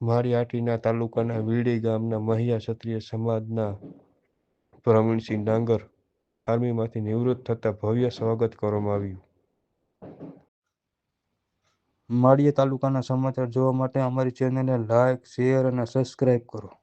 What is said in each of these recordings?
માળિયાહાટીના તાલુકાના વીડી ગામના મહિયા ક્ષત્રિય સમાજના પ્રવીણસિંહ ડાંગર આર્મીમાંથી નિવૃત્ત થતા ભવ્ય સ્વાગત કરવામાં આવ્યું. માળિયા તાલુકાના સમાચાર જોવા માટે અમારી ચેનલને લાઇક શેર અને સબસ્ક્રાઇબ કરો.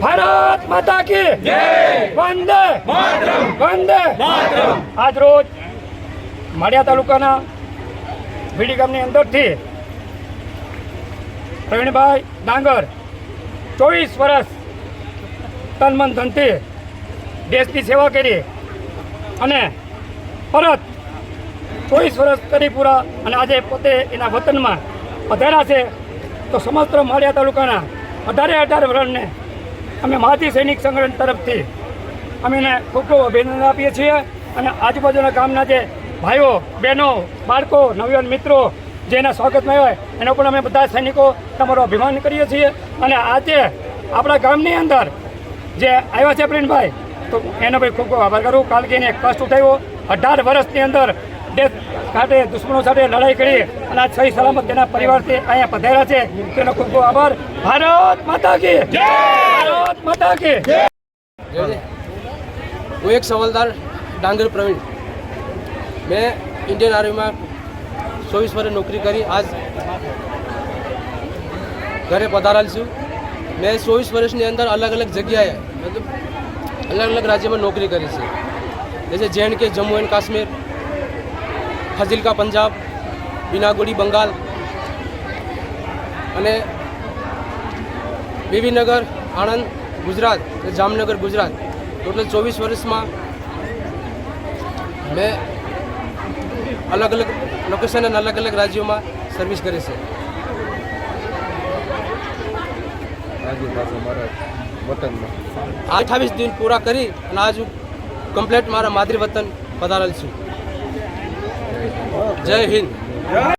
ભારત માતા કી વંદે. વંદે. આજ રોજ માળિયા તાલુકાના ભીડી ગામની અંદરથી પ્રવીણભાઈ ડાંગર ચોવીસ વર્ષ તન મન ધનથી દેશની સેવા કરી અને પરત ચોવીસ વર્ષ કરી પૂરા અને આજે પોતે એના વતનમાં પધાર્યા છે. તો સમસ્ત માળિયા તાલુકાના અઢારે અઢાર વર્ષને અમે માતી સૈનિક સંગઠન તરફથી અમે એને ખૂબ ખૂબ અભિનંદન આપીએ છીએ. અને આજુબાજુના ગામના જે ભાઈઓ, બહેનો, બાળકો, નવયુવાન મિત્રો, જે એના સ્વાગતમાં હોય, એનો પણ અમે બધા સૈનિકો તમારો અભિમાન કરીએ છીએ. અને આજે આપણા ગામની અંદર જે આવ્યા છે પ્રિન્ટભાઈ તો એનો ભાઈ ખૂબ ખૂબ આભાર કરું. કારણ કે એને કષ્ટ ઉઠાવ્યો. અઢાર વર્ષની અંદર દેશ સાથે દુશ્મનો સાથે લડાઈ કરી અને આ સહી સલામત તેના પરિવારથી અહીંયા પધાર્યા છે. તેનો ખૂબ ખૂબ આભાર. ભારત માતા કી ભારત માતા કી હું એક સવાલદાર ડાંગર પ્રવીણ. મેં ઇન્ડિયન આર્મીમાં ચોવીસ વર્ષ નોકરી કરી. આજ ઘરે પધારેલ છું. મેં ચોવીસ વર્ષની અંદર અલગ અલગ જગ્યાએ મતલબ અલગ અલગ રાજ્યમાં નોકરી કરી છે. જે કે જમ્મુ એન્ડ કાશ્મીર. ફાઝિલકા પંજાબ બિનાગુડી બંગાળ અને બીબીનગર આણંદ, ગુજરાત જામનગર, ગુજરાત. ટોટલ ચોવીસ વર્ષમાં મેં અલગ અલગ લોકેશન અને અલગ અલગ રાજ્યોમાં સર્વિસ કરી છે. અઠાવીસ દિન પૂરા કરી અને આજ હું કમ્પ્લેટ મારા માદરી વતન પધારેલ છું. જય હિન્દ.